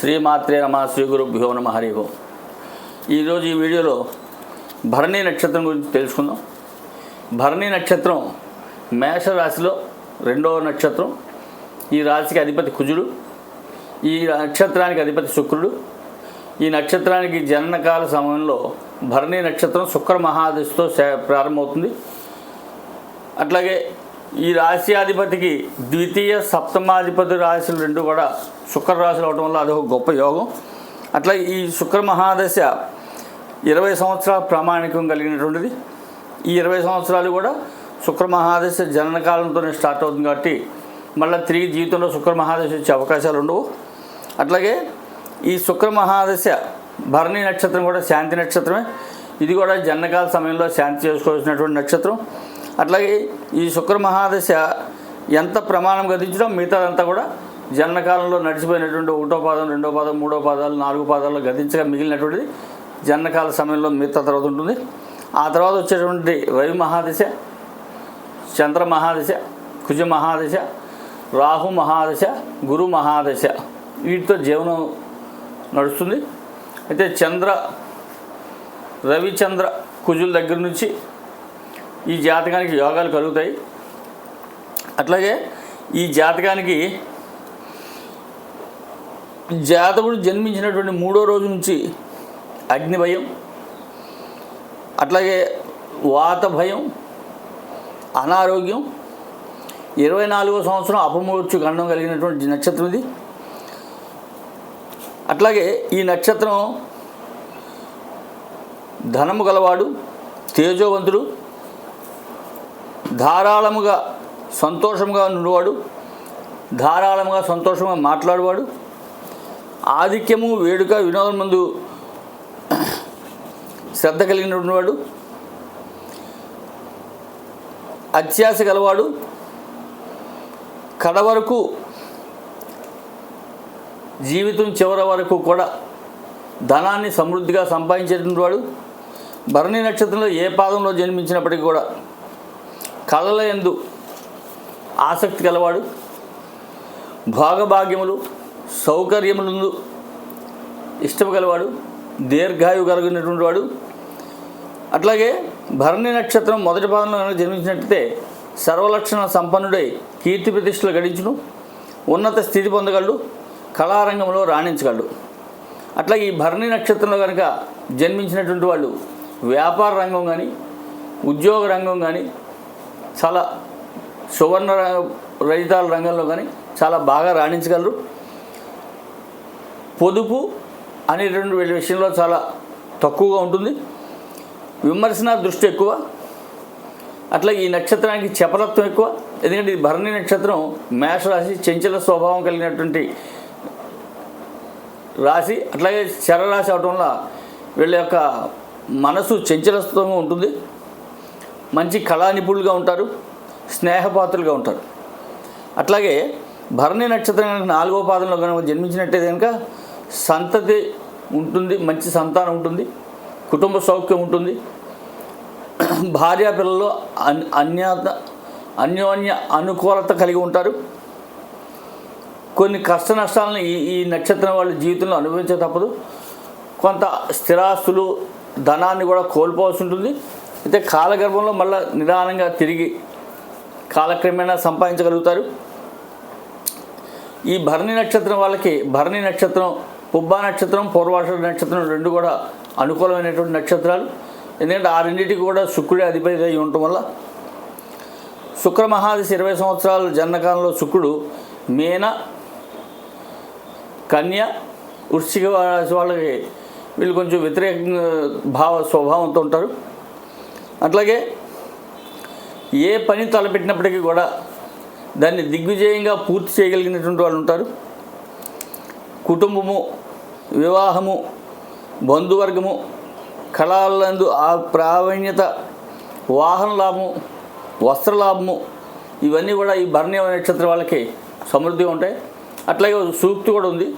శ్రీమాత్రే నమ శ్రీ గురుభ్యో నమ హరి ఓం. ఈరోజు ఈ వీడియోలో భరణి నక్షత్రం గురించి తెలుసుకుందాం. భరణి నక్షత్రం మేషరాశిలో రెండవ నక్షత్రం. ఈ రాశికి అధిపతి కుజుడు ఈ నక్షత్రానికి అధిపతి శుక్రుడు. ఈ నక్షత్రానికి జననకాల సమయంలో భరణి నక్షత్రం శుక్ర మహాదశితో ప్రారంభమవుతుంది. అట్లాగే ఈ రాశ్యాధిపతికి ద్వితీయ సప్తమాధిపతి రాశులు రెండు కూడా శుక్ర రాశులు అవడం వల్ల అదొక గొప్ప యోగం. అట్లా ఈ శుక్ర మహాదశ ఇరవై సంవత్సరాల ప్రామాణికం కలిగినటువంటిది. ఈ ఇరవై సంవత్సరాలు కూడా శుక్ర మహాదశ జనన కాలంతోనే స్టార్ట్ అవుతుంది కాబట్టి మళ్ళీ తిరిగి జీవితంలో శుక్ర మహాదశ వచ్చే అవకాశాలు ఉండవు. అట్లాగే ఈ శుక్ర మహాదశ భరణి నక్షత్రం కూడా శాంతి నక్షత్రమే. ఇది కూడా జనకాల సమయంలో శాంతి చేసుకోవాల్సినటువంటి నక్షత్రం. అట్లాగే ఈ శుక్ర మహాదశ ఎంత ప్రమాణం గతించడం మిగతాదంతా కూడా జన్మకాలంలో నడిచిపోయినటువంటి ఒకటో పాదం రెండో పాదం మూడో పాదాలు నాలుగో పాదాల్లో గతించగా మిగిలినటువంటిది జన్మకాల సమయంలో మిగతా తర్వాత ఉంటుంది. ఆ తర్వాత వచ్చేటువంటి రవి మహాదశ చంద్ర మహాదశ కుజ మహాదశ రాహు మహాదశ గురు మహాదశ వీటితో జీవనం నడుస్తుంది. అయితే చంద్ర రవిచంద్ర కుజుల దగ్గర నుంచి ఈ జాతకానికి యోగాలు కలుగుతాయి. అట్లాగే ఈ జాతకానికి జాతకుడు జన్మించినటువంటి మూడో రోజు నుంచి అగ్ని భయం అట్లాగే వాత భయం అనారోగ్యం ఇరవై నాలుగో సంవత్సరం అపమూర్చు గండం కలిగినటువంటి నక్షత్రం ఇది. అట్లాగే ఈ నక్షత్రం ధనము గలవాడు తేజోవంతుడు ధారాళముగా సంతోషంగా ఉండేవాడు. ధారాళముగా సంతోషంగా మాట్లాడేవాడు. ఆధిక్యము వేడుక వినోదం ముందు శ్రద్ధ కలిగినటువంటి వాడు. అత్యాశ గలవాడు. కడ వరకు జీవితం చివరి వరకు కూడా ధనాన్ని సమృద్ధిగా సంపాదించేటువంటి వాడు. భరణి నక్షత్రంలో ఏ పాదంలో జన్మించినప్పటికీ కూడా కళల ఎందు ఆసక్తి గలవాడు భోగభాగ్యములు సౌకర్యములందు ఇష్టము కలవాడు దీర్ఘాయువు కలిగినటువంటి వాడు. అట్లాగే భరణి నక్షత్రం మొదటి పాదంలో కనుక జన్మించినట్లయితే సర్వలక్షణ సంపన్నుడై కీర్తి ప్రతిష్టలు గడించును ఉన్నత స్థితి పొందగలడు కళారంగంలో రాణించగలడు. అట్లా ఈ భరణి నక్షత్రంలో కనుక జన్మించినటువంటి వాళ్ళు వ్యాపార రంగం కానీ ఉద్యోగ రంగం కానీ చాలా సువర్ణ రహితాల రంగంలో కానీ చాలా బాగా రాణించగలరు. పొదుపు అనేటువంటి వీళ్ళ విషయంలో చాలా తక్కువగా ఉంటుంది. విమర్శన దృష్టి ఎక్కువ. అట్లా ఈ నక్షత్రానికి చపలత్వం ఎక్కువ. ఎందుకంటే ఇది భరణి నక్షత్రం మేషరాశి చెంచల స్వభావం కలిగినటువంటి రాశి. అట్లాగే చరరాశి అవటం వల్ల వీళ్ళ యొక్క మనసు చంచలత్వంగా ఉంటుంది. మంచి కళా నిపుణులుగా ఉంటారు స్నేహపాత్రులుగా ఉంటారు. అట్లాగే భరణి నక్షత్రం కనుక నాలుగో పాదంలో కనుక జన్మించినట్టే కనుక సంతతి ఉంటుంది మంచి సంతానం ఉంటుంది కుటుంబ సౌఖ్యం ఉంటుంది. భార్యా పిల్లలు అన్ అన్యత అన్యోన్య అనుకూలత కలిగి ఉంటారు. కొన్ని కష్ట నష్టాలను ఈ ఈ నక్షత్రం వాళ్ళ జీవితంలో అనుభవించే తప్పదు. కొంత స్థిరాస్తులు ధనాన్ని కూడా కోల్పోవాల్సి ఉంటుంది. అయితే కాలగర్భంలో మళ్ళీ నిదానంగా తిరిగి కాలక్రమేణా సంపాదించగలుగుతారు. ఈ భరణి నక్షత్రం వాళ్ళకి భరణి నక్షత్రం పుబ్బా నక్షత్రం పూర్వాష నక్షత్రం రెండు కూడా అనుకూలమైనటువంటి నక్షత్రాలు. ఎందుకంటే ఆ రెండింటికి కూడా శుక్రుడే అధిపతి అయి ఉండటం వల్ల శుక్ర మహాదశి ఇరవై సంవత్సరాల జన్మకాలంలో శుక్రుడు మీన కన్య వృశ్చిక వాళ్ళకి వీళ్ళు కొంచెం వ్యతిరేక భావ స్వభావంతో ఉంటారు. అట్లాగే ఏ పని తలపెట్టినప్పటికీ కూడా దాన్ని దిగ్విజయంగా పూర్తి చేయగలిగినటువంటి వాళ్ళు ఉంటారు. కుటుంబము వివాహము బంధువర్గము కళాలందు ఆ ప్రావీణ్యత వాహన లాభము వస్త్ర లాభము ఇవన్నీ కూడా ఈ భరణి నక్షత్రం వాళ్ళకి సమృద్ధిగా ఉంటాయి. అట్లాగే సూక్తి కూడా ఉంది.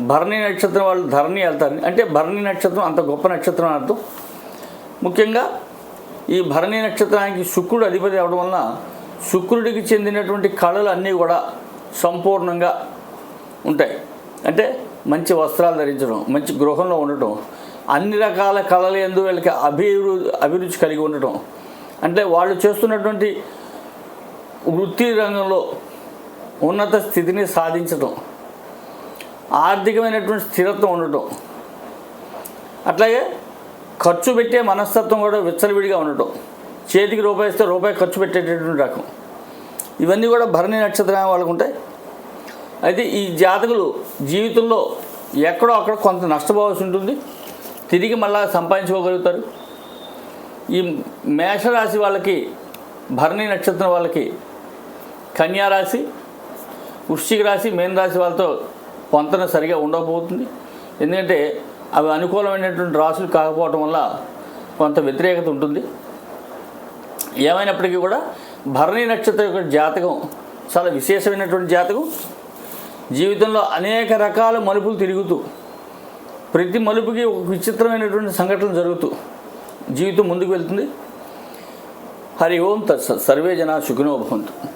భరణి నక్షత్రం వాళ్ళు ధరణి వెళ్తారు. అంటే భరణి నక్షత్రం అంత గొప్ప నక్షత్రం అర్థం. ముఖ్యంగా ఈ భరణి నక్షత్రానికి శుక్రుడు అధిపతి అవడం వలన శుక్రుడికి చెందినటువంటి కళలు అన్నీ కూడా సంపూర్ణంగా ఉంటాయి. అంటే మంచి వస్త్రాలు ధరించడం మంచి గృహంలో ఉండటం అన్ని రకాల కళలు ఎందు వీళ్ళకి అభిరు అభిరుచి కలిగి ఉండటం. అంటే వాళ్ళు చేస్తున్నటువంటి వృత్తి రంగంలో ఉన్నత స్థితిని సాధించటం ఆర్థికమైనటువంటి స్థిరత్వం ఉండటం. అట్లాగే ఖర్చు పెట్టే మనస్తత్వం కూడా విచ్చలవిడిగా ఉండటం. చేతికి రూపాయి ఇస్తే రూపాయి ఖర్చు పెట్టేటటువంటి రకం. ఇవన్నీ కూడా భరణి నక్షత్రం వాళ్ళకు ఉంటాయి. అయితే ఈ జాతకులు జీవితంలో ఎక్కడో అక్కడ కొంత నష్టపోవాల్సి ఉంటుంది. తిరిగి మళ్ళా సంపాదించుకోగలుగుతారు. ఈ మేషరాశి వాళ్ళకి భరణి నక్షత్రం వాళ్ళకి కన్యా రాశి వృశ్చిక రాశి మేన రాశి వాళ్ళతో పొంతన సరిగా ఉండకపోతుంది. ఎందుకంటే అవి అనుకూలమైనటువంటి రాసులు కాకపోవటం వల్ల కొంత వ్యతిరేకత ఉంటుంది. ఏమైనప్పటికీ కూడా భరణి నక్షత్రం యొక్క జాతకం చాలా విశేషమైనటువంటి జాతకం. జీవితంలో అనేక రకాల మలుపులు తిరుగుతూ ప్రతి మలుపుకి ఒక విచిత్రమైనటువంటి సంఘటన జరుగుతూ జీవితం ముందుకు వెళ్తుంది. హరి ఓం తత్సత్ సర్వే జన సుఖినో భవంతు.